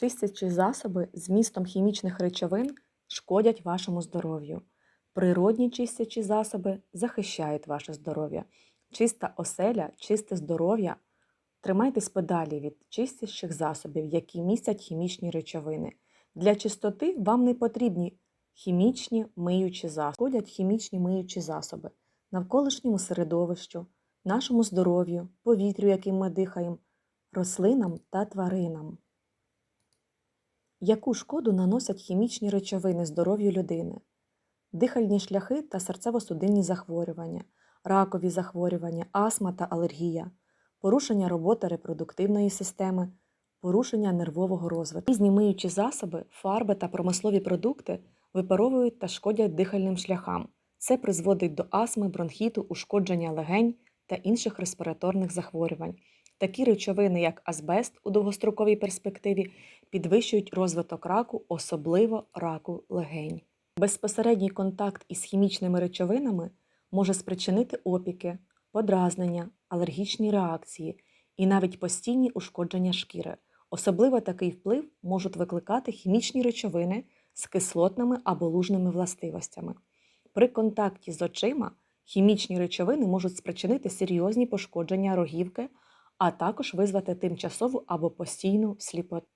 Чистячі засоби з містом хімічних речовин шкодять вашому здоров'ю. Природні чистячі засоби захищають ваше здоров'я. Чиста оселя, чисте здоров'я. Тримайтесь подалі від чистячих засобів, які містять хімічні речовини. Для чистоти вам не потрібні хімічні миючі засоби. Шкодять хімічні миючі засоби навколишньому середовищу, нашому здоров'ю, повітрю, яким ми дихаємо, рослинам та тваринам. Яку шкоду наносять хімічні речовини здоров'ю людини? Дихальні шляхи та серцево-судинні захворювання, ракові захворювання, астма та алергія, порушення роботи репродуктивної системи, порушення нервового розвитку. Різні миючі засоби, фарби та промислові продукти випаровують та шкодять дихальним шляхам. Це призводить до астми, бронхіту, ушкодження легень та інших респіраторних захворювань. Такі речовини, як азбест у довгостроковій перспективі, підвищують розвиток раку, особливо раку легень. Безпосередній контакт із хімічними речовинами може спричинити опіки, подразнення, алергічні реакції і навіть постійні ушкодження шкіри. Особливо такий вплив можуть викликати хімічні речовини з кислотними або лужними властивостями. При контакті з очима хімічні речовини можуть спричинити серйозні пошкодження рогівки, а також визвати тимчасову або постійну сліпоту.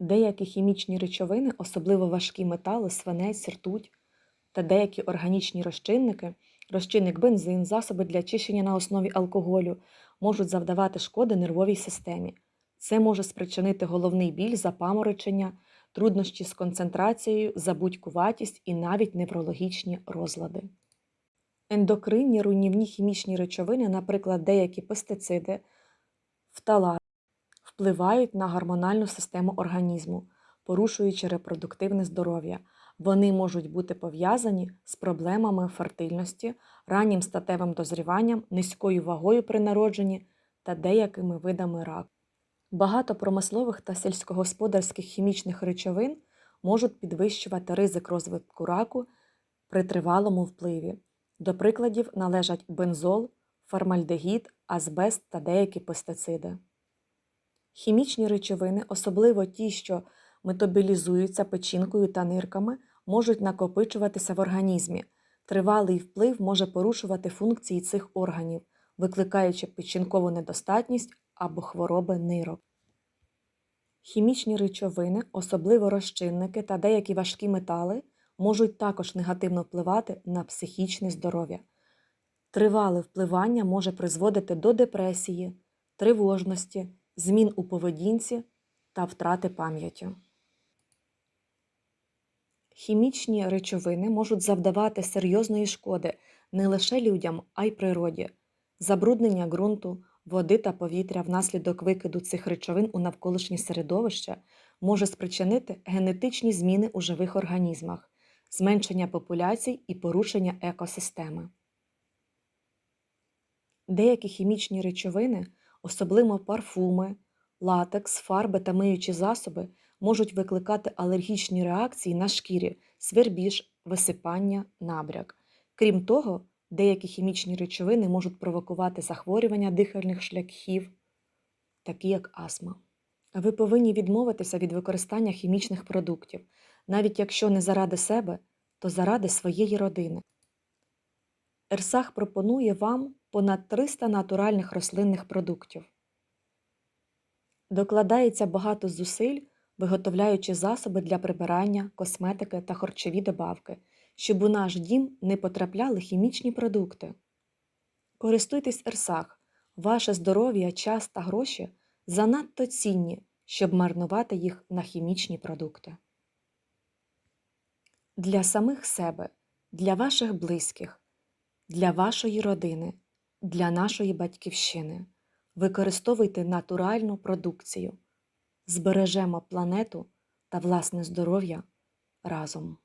Деякі хімічні речовини, особливо важкі метали, свинець, ртуть та деякі органічні розчинники, розчинник бензин, засоби для очищення на основі алкоголю, можуть завдавати шкоди нервовій системі. Це може спричинити головний біль, запаморочення, труднощі з концентрацією, забудькуватість і навіть неврологічні розлади. Ендокринні руйнівні хімічні речовини, наприклад, деякі пестициди, фталати, впливають на гормональну систему організму, порушуючи репродуктивне здоров'я. Вони можуть бути пов'язані з проблемами фертильності, раннім статевим дозріванням, низькою вагою при народженні та деякими видами раку. Багато промислових та сільськогосподарських хімічних речовин можуть підвищувати ризик розвитку раку при тривалому впливі. До прикладів належать бензол, формальдегід, азбест та деякі пестициди. Хімічні речовини, особливо ті, що метаболізуються печінкою та нирками, можуть накопичуватися в організмі. Тривалий вплив може порушувати функції цих органів, викликаючи печінкову недостатність або хвороби нирок. Хімічні речовини, особливо розчинники та деякі важкі метали, можуть також негативно впливати на психічне здоров'я. Тривале впливання може призводити до депресії, тривожності, змін у поведінці та втрати пам'яті. Хімічні речовини можуть завдавати серйозної шкоди не лише людям, а й природі, забруднення ґрунту, води та повітря внаслідок викиду цих речовин у навколишнє середовище може спричинити генетичні зміни у живих організмах, зменшення популяцій і порушення екосистеми. Деякі хімічні речовини, особливо парфуми, латекс, фарби та миючі засоби, можуть викликати алергічні реакції на шкірі, свербіж, висипання, набряк. Крім того, деякі хімічні речовини можуть провокувати захворювання дихальних шляхів, такі як астма. Ви повинні відмовитися від використання хімічних продуктів, навіть якщо не заради себе, то заради своєї родини. Ерсах пропонує вам понад 300 натуральних рослинних продуктів. Докладається багато зусиль, виготовляючи засоби для прибирання, косметики та харчові добавки, щоб у наш дім не потрапляли хімічні продукти. Користуйтесь Ерсах, ваше здоров'я, час та гроші занадто цінні, щоб марнувати їх на хімічні продукти. Для самих себе, для ваших близьких, для вашої родини, для нашої батьківщини. Використовуйте натуральну продукцію. Збережемо планету та власне здоров'я разом.